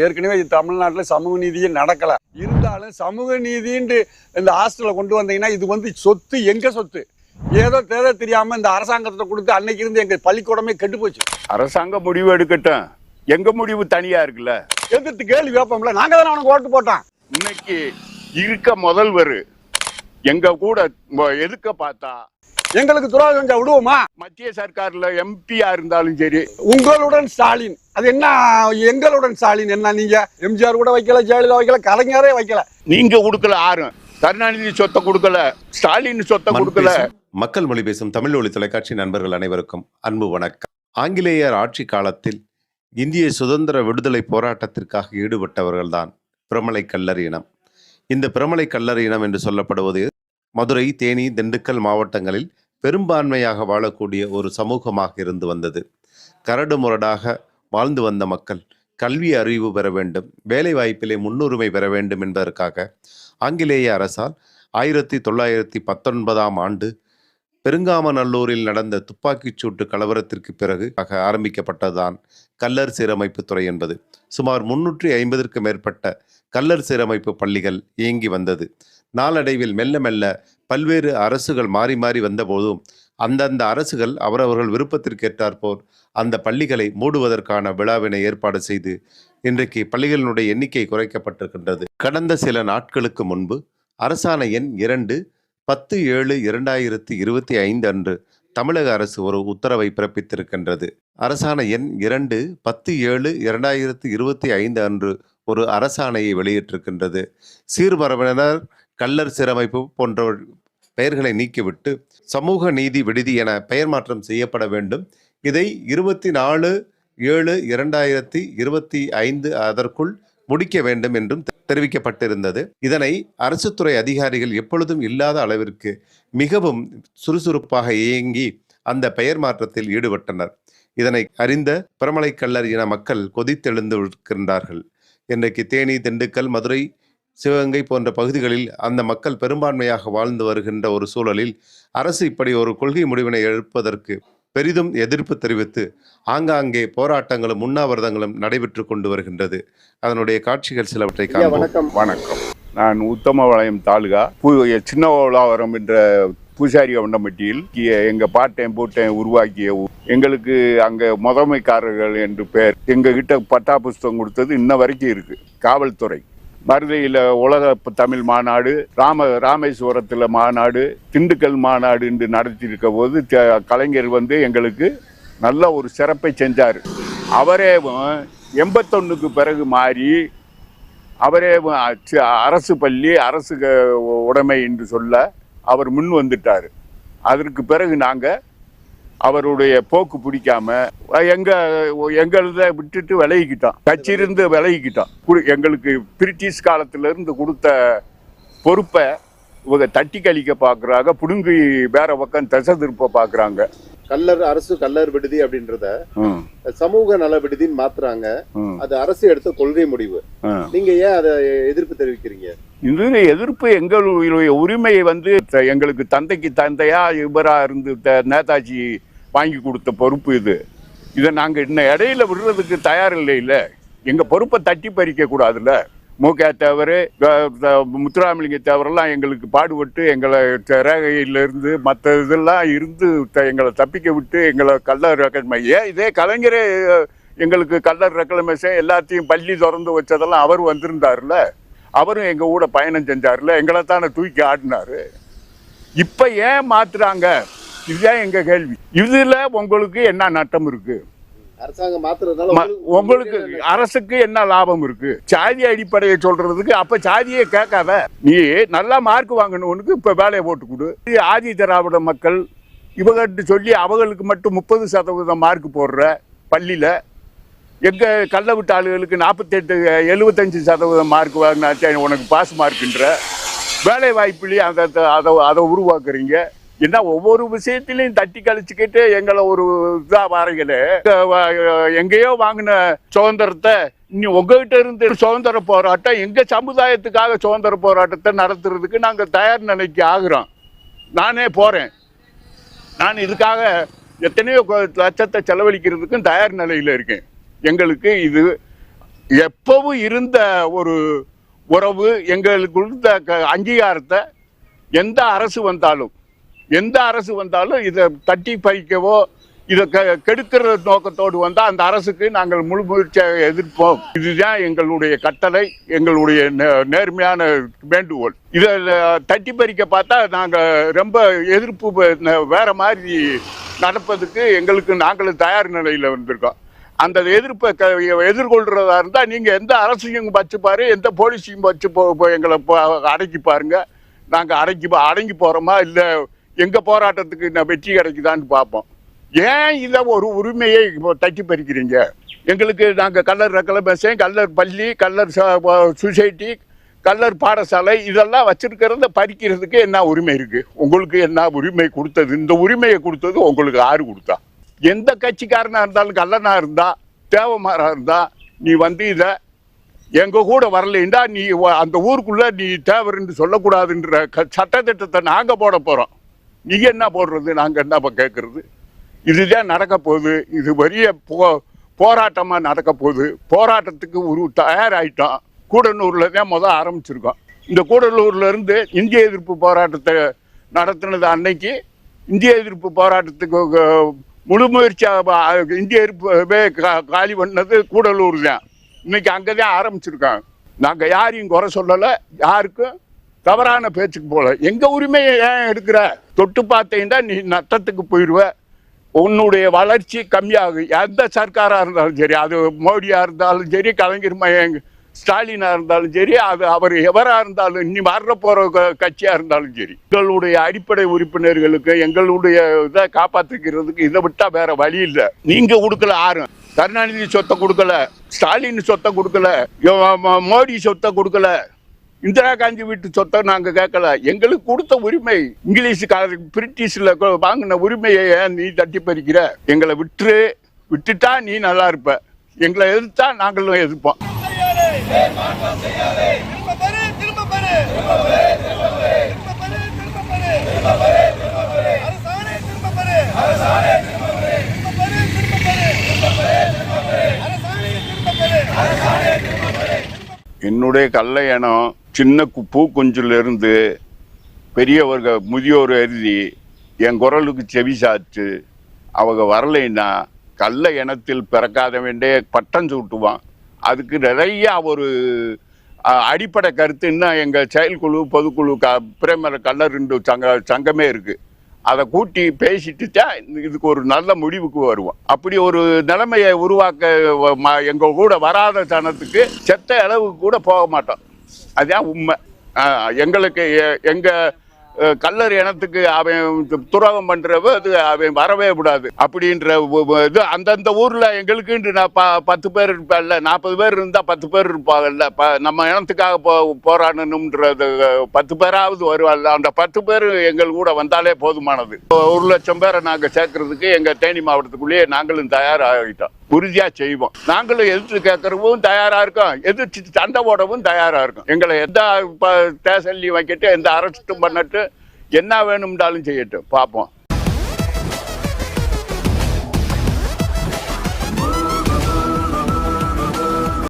ஏற்கனவே தமிழ்நாட்டில் சமூக நீதியே நடக்கல. இருந்தாலும் சமூக நீதின்ட்டு இந்த ஹாஸ்டலை கொண்டு வந்தீங்கன்னா இது வந்து சொத்து எங்க சொத்து? ஏதோ தேவை தெரியாம இந்த அரசாங்கத்தை கொடுத்து அன்னைக்கு இருந்து எங்க பள்ளிக்கூடமே கெட்டு போச்சு. அரசாங்க முடிவு எடுக்கட்டும். எங்க முடிவு தனியா இருக்குல்ல? எதிர்த்து கேள்வி கேட்போம்ல. நாங்க தானே அவனுக்கு ஓட்டு போட்டோம். இன்னைக்கு இருக்க முதல்வர் எங்க கூட எதுக்க பார்த்தா எங்களுக்கு துரோகம் செஞ்சா விடுவோமா? மத்திய சர்க்கார்ல எம்பியா இருந்தாலும் சரி. உங்களுடன் ஸ்டாலின். அது என்ன எங்களுடன் ஸ்டாலின் என்ன நீங்க? எம்ஜிஆர் கூட வைக்கல ஜெயலலிதா வைக்கல கலைஞரே வைக்கல. நீங்க கொடுக்கல யாரும் கருணாநிதி சொத்தை கொடுக்கல ஸ்டாலின் சொத்தை கொடுக்கல. மக்கள் மொழி பேசும் தமிழ் ஒளி தொலைக்காட்சி நண்பர்கள் அனைவருக்கும் அன்பு வணக்கம். ஆங்கிலேயர் ஆட்சி காலத்தில் இந்திய சுதந்திர விடுதலை போராட்டத்திற்காக ஈடுபட்டவர்கள்தான் பிரமலை கல்லர் இனம். இந்த பிரமலை கல்லர் இனம் என்று சொல்லப்படுவது மதுரை தேனி திண்டுக்கல் மாவட்டங்களில் பெரும்பான்மையாக வாழக்கூடிய ஒரு சமூகமாக இருந்து வந்தது. கரடு முரடாக வாழ்ந்து வந்த மக்கள் கல்வி அறிவு பெற வேண்டும் வேலை வாய்ப்பிலே முன்னுரிமை பெற வேண்டும் என்பதற்காக ஆங்கிலேய அரசால் ஆயிரத்தி தொள்ளாயிரத்தி பத்தொன்பதாம் ஆண்டு பெருங்காமநல்லூரில் நடந்த துப்பாக்கிச் சூட்டு கலவரத்திற்கு பிறகு ஆக ஆரம்பிக்கப்பட்டதுதான் கல்லர் சீரமைப்பு துறை என்பது. சுமார் முன்னூற்றி ஐம்பதற்கு மேற்பட்ட கல்லர் சீரமைப்பு பள்ளிகள் இயங்கி வந்தது. நாளடைவில் மெல்ல மெல்ல பல்வேறு அரசுகள் மாறி மாறி வந்தபோதும் அந்தந்த அரசுகள் அவரவர்கள் விருப்பத்திற்கேற்றாற்போர் அந்த பள்ளிகளை மூடுவதற்கான விழாவினை ஏற்பாடு செய்து இன்றைக்கு பள்ளிகளினுடைய எண்ணிக்கை குறைக்கப்பட்டிருக்கின்றது. கடந்த சில நாட்களுக்கு முன்பு அரசாணை எண் இரண்டு பத்து ஏழு இரண்டாயிரத்தி இருபத்தி ஐந்து அன்று தமிழக அரசு ஒரு உத்தரவை பிறப்பித்திருக்கின்றது. அரசாணை எண் இரண்டு பத்து ஏழு இரண்டாயிரத்தி இருபத்தி ஐந்து அன்று ஒரு அரசாணையை வெளியிட்டிருக்கின்றது. சீர்மரபினர் கல்லர் சீரமைப்பு போன்ற பெயர்களை நீக்கிவிட்டு சமூக நீதி விடுதி என பெயர் மாற்றம் செய்யப்பட வேண்டும். இதை இருபத்தி நாலு ஏழு இரண்டாயிரத்தி இருபத்தி ஐந்து அதற்குள் முடிக்க வேண்டும் என்றும் தெரிவிக்கப்பட்டிருந்தது. இதனை அரசுத்துறை அதிகாரிகள் எப்பொழுதும் இல்லாத அளவிற்கு மிகவும் சுறுசுறுப்பாக இயங்கி அந்த பெயர் மாற்றத்தில் ஈடுபட்டனர். இதனை அறிந்த பிரமலை கல்லர் இன மக்கள் கொதித்தெழுந்து இருக்கின்றார்கள் இன்றைக்கு தேனி திண்டுக்கல் மதுரை சிவகங்கை போன்ற பகுதிகளில் அந்த மக்கள் பெரும்பான்மையாக வாழ்ந்து வருகின்ற ஒரு சூழலில் அரசு இப்படி ஒரு கொள்கை முடிவினை எடுப்பதற்கு பெரிதும் எதிர்ப்பு தெரிவித்து ஆங்காங்கே போராட்டங்களும் உண்ணாவிரதங்களும் நடைபெற்று கொண்டு வருகின்றது. அதனுடைய காட்சிகள் சிலவற்றை வணக்கம். வணக்கம். நான் உத்தமபாளையம் தாலுகா பூ சின்ன ஓலாவரம் என்ற பூசாரி வண்டம்பட்டியில் இ- எங்க பாட்டேன் பூட்டேன் உருவாக்கிய. எங்களுக்கு அங்க முதன்மைக்காரர்கள் என்று பெயர் எங்க கிட்ட பட்டா புஸ்தகம் கொடுத்தது இன்ன வரைக்கும் இருக்கு. காவல்துறை. மருதையில் உலக தமிழ் மாநாடு ராம ராமேஸ்வரத்தில் மாநாடு திண்டுக்கல் மாநாடு என்று நடத்தியிருக்க போது கலைஞர் வந்து எங்களுக்கு நல்ல ஒரு சிறப்பை செஞ்சார். அவரே எண்பத்தொன்னுக்கு பிறகு மாறி அவரே அரசு பள்ளி அரசு உடைமை என்று சொல்ல அவர் முன் வந்துட்டார். அதற்கு பிறகு நாங்கள் அவருடைய போக்கு பிடிக்காம எங்க எங்களத விட்டுட்டு விலகிக்கிட்டோம் கட்சியிலிருந்து விலகிக்கிட்டோம் குடு- எங்களுக்கு பிரிட்டிஷ் காலத்துல இருந்து கொடுத்த பொறுப்பை இவங்க தட்டி கழிக்க பார்க்குறாங்க புடுங்கி வேற பக்கம் திசை திருப்ப பார்க்குறாங்க கல்லர் அரசு கல்லர் விடுதி அப்படின்றத சமூக நல விடுதின்னு மாத்துறாங்க. அது அரசு எடுத்த கொள்கை முடிவு. நீங்க ஏன் அதை எதிர்ப்பு தெரிவிக்கிறீங்க? இது எதிர்ப்பு எங்களுடைய உரிமையை வந்து எங்களுக்கு தந்தைக்கு தந்தையா இவரா இருந்து நேதாஜி வாங்கி கொடுத்த பொறுப்பு இது. இதை நாங்கள் இன்னும் இடையில விடுறதுக்கு தயார் இல்லை இல்லை. எங்கள் பொறுப்பை தட்டி பறிக்க கூடாதுல்ல. மூகா தேவர் முத்துராமலிங்க தேவரெல்லாம் எங்களுக்கு பாடுபட்டு எங்களை ரேகையிலிருந்து மற்ற இதெல்லாம் இருந்து த- எங்களை தப்பிக்க விட்டு எங்களை கல்லர் ரெக்கட்மை ஏன் இதே கலைஞரே எங்களுக்கு கல்லர் ரெக்கலமேஷன் எல்லாத்தையும் பள்ளி திறந்து வச்சதெல்லாம் அவர் வந்திருந்தார்ல அவரும் எங்கள் கூட பயணம் செஞ்சார்ல எங்களை தானே தூக்கி ஆடினாரு. இப்போ ஏன் மாற்றுறாங்க இதுதான் எங்க கேள்வி. இதுல உங்களுக்கு என்ன நட்டம் இருக்கு? அரசாங்கம் மாத்துறதுனால ம- உங்களுக்கு அரசுக்கு என்ன லாபம் இருக்கு? சாதி அடிப்படையை சொல்றதுக்கு அப்ப சாதியே கேட்காத. நீ நல்லா மார்க் வாங்கணும்னுக்கு இப்ப வேலையை போட்டு கொடு. ஆதி திராவிட மக்கள் இவங்கிட்ட சொல்லி அவங்களுக்கு மட்டும் முப்பது சதவீதம் மார்க் போடுற பள்ளியில எங்க கள்ள விட்ட ஆளுகளுக்கு நாற்பத்தெட்டு எழுபத்தஞ்சு சதவீதம் மார்க் வாங்கினாச்சா உனக்கு பாஸ் மார்க்குன்ற வேலை வாய்ப்புலேயே அதை அதை அதை உருவாக்குறீங்க. என்ன ஒவ்வொரு விஷயத்திலையும் தட்டி கழிச்சுக்கிட்டு எங்களை ஒரு இதாக வாரீங்களே எங்கேயோ வாங்கின சுதந்திரத்தை இனி உங்ககிட்ட இருந்து சுதந்திர போராட்டம் எங்க சமுதாயத்துக்காக சுதந்திர போராட்டத்தை நடத்துறதுக்கு நாங்க தயார் நிலைக்கு ஆகுறோம். நானே போறேன். நான் இதுக்காக எத்தனையோ லட்சத்தை செலவழிக்கிறதுக்கும் தயார் நிலையில இருக்கேன். எங்களுக்கு இது எப்பவும் இருந்த ஒரு உறவு எங்களுக்கு கொடுத்த க- அங்கீகாரத்தை எந்த அரசு வந்தாலும் எந்த அரசு வந்தாலும் இதை தட்டி பறிக்கவோ இதை கெ கெடுக்கிற நோக்கத்தோடு வந்தால் அந்த அரசுக்கு நாங்கள் முழு முயற்சியாக எதிர்ப்போம். இதுதான் எங்களுடைய கட்டளை எங்களுடைய நே- நேர்மையான வேண்டுகோள். இதை தட்டி பறிக்க பார்த்தா நாங்கள் ரொம்ப எதிர்ப்பு வேற மாதிரி நடப்பதுக்கு எங்களுக்கு நாங்களும் தயார் நிலையில் வந்திருக்கோம். அந்த எதிர்ப்பை க எதிர்கொள்றதா இருந்தால் நீங்கள் எந்த அரசையும் வச்சு பாரு எந்த போலீஸையும் வச்சு போ எங்களை அடக்கி பாருங்க. நாங்கள் அடக்கி போ- அடங்கி போகிறோமா இல்லை எங்கள் போராட்டத்துக்கு நான் வெற்றி கிடைக்குதான்னு பார்ப்போம். ஏன் இதை ஒரு உரிமையை இப்போ தட்டி பறிக்கிறீங்க? எங்களுக்கு நாங்கள் கல்லர் ரெக்கலமேஷன் கல்லர் பள்ளி கல்லர் சொசைட்டி கல்லர் பாடசாலை இதெல்லாம் வச்சிருக்கிறத பறிக்கிறதுக்கு என்ன உரிமை இருக்கு? உங்களுக்கு என்ன உரிமை கொடுத்தது? இந்த உரிமையை கொடுத்தது உங்களுக்கு ஆறு கொடுத்தா? எந்த கட்சிக்காரனா இருந்தாலும் கல்லனா இருந்தா தேவமாரா இருந்தா நீ வந்து இதை எங்க கூட வரலைண்டா நீ அந்த ஊருக்குள்ள நீ தேவர்ன்னு சொல்லக்கூடாதுன்ற க- சட்டத்திட்டத்தை நாங்க போட போறோம். நீங்க என்ன போடுறது? நாங்க என்ன கேட்கறது இதுதான் நடக்க போகுது. இது பெரிய போ போராட்டமாக நடக்க போகுது. போராட்டத்துக்கு ஒரு தயாராகிட்டோம் கூடலூரில் தான் முதல் ஆரம்பிச்சிருக்கோம். இந்த கூடலூர்லேருந்து இந்திய எதிர்ப்பு போராட்டத்தை நடத்தினது அன்னைக்கு இந்திய எதிர்ப்பு போராட்டத்துக்கு முழு முயற்சியாக இந்திய எதிர்ப்பே கா- காலி பண்ணது கூடலூர் தான். இன்னைக்கு அங்கே தான் ஆரம்பிச்சிருக்காங்க. நாங்கள் யாரையும் குறை சொல்லலை. யாருக்கும் தவறான பேச்சுக்கு போல. எங்க உரிமையை ஏன் எடுக்கிற? தொட்டு பார்த்தீங்கன்னா நீ நட்டத்துக்கு போயிடுவ உன்னுடைய வளர்ச்சி கம்மியாகும் எந்த சர்க்காராக இருந்தாலும் சரி அது மோடியாக இருந்தாலும் சரி கலைஞர் மயங்க ஸ்டாலினாக இருந்தாலும் சரி அது அவர் எவராக இருந்தாலும் இனி வர்ற போகிற கட்சியாக இருந்தாலும் சரி எங்களுடைய அடிப்படை உறுப்பினர்களுக்கு எங்களுடைய இதை காப்பாற்றிக்கிறதுக்கு இதை விட்டால் வேற வழி இல்லை. நீங்கள் கொடுக்கல யாரும் கருணாநிதி சொத்தை கொடுக்கல. ஸ்டாலின் சொத்தை கொடுக்கல. ம- மோடி சொத்தை கொடுக்கல. இந்திரா காந்தி வீட்டு சொத்தை நாங்கள் கேட்கல. எங்களுக்கு கொடுத்த உரிமை இங்கிலீஷுக்காரருக்கு பிரிட்டிஷில் வாங்கின உரிமையை ஏன் நீ தட்டி பறிக்கிற எங்களை விட்டுரு. விட்டுட்டா நீ நல்லா இருப்ப. எங்களை எதிர்த்தா நாங்களும் எதிர்ப்போம் திரும்ப பெறு திரும்ப பெறு திரும்ப பெறு திரும்ப பெறு திரும்ப பெறு அரசாணை திரும்ப பெறு அரசாணை திரும்ப பெறு திரும்ப பெறு திரும்ப பெறு அரசாணை திரும்ப பெறு அரசாணை திரும்ப பெறு என்னுடைய கல்லையனம் சின்ன பூ குஞ்சுலேருந்து பெரியவர்கள் முதியோர் எழுதி என் குரலுக்கு செவி சாச்சு அவங்க வரலைன்னா கல்ல இனத்தில் பிறக்காத வேண்டிய பட்டம் சூட்டுவான். அதுக்கு நிறைய ஒரு அடிப்படை கருத்து இன்னும் எங்கள் செயல்குழு பொதுக்குழு க பிரேமர கல்லர் ரெண்டு சங்க சங்கமே இருக்குது அதை கூட்டி பேசிட்டு தான் இதுக்கு ஒரு நல்ல முடிவுக்கு வருவோம். அப்படி ஒரு நிலைமையை உருவாக்க வ- எங்க கூட வராத தனத்துக்கு செத்த அளவுக்கு கூட போக மாட்டோம். அதுதான் உண்மை. எங்களுக்கு எ- கல்லர் இனத்துக்கு அவன் துரோகம் பண்றவ அது அவன் வரவே கூடாது அப்படின்ற இது அந்தந்த ஊர்ல எங்களுக்குன்னு நான் ப- பத்து பேர் இருப்பாங்கல்ல நாற்பது பேர் இருந்தா பத்து பேர் இருப்பாங்கல்ல ப- நம்ம இனத்துக்காக போ போராடணும்ன்றது பத்து பேராவது வருவாங்கல்ல அந்த பத்து பேர் எங்கள் கூட வந்தாலே போதுமானது. ஒரு லட்சம் பேரை நாங்கள் சேர்க்கறதுக்கு எங்கள் தேனி மாவட்டத்துக்குள்ளேயே நாங்களும் தயாராகிட்டோம். உறுதியா செய்வோம். நாங்களும் எதிர்த்து கேட்கறவும் தயாரா இருக்கோம். எதிர்த்து சண்டை போடவும் தயாரா இருக்கும். எங்களை எந்த ப- ஸ்டேஷன்லயும் வைக்கட்டும் எந்த அரெஸ்ட்டும் பண்ணட்டும் என்ன வேணும்னாலும் செய்யட்டும். பார்ப்போம்.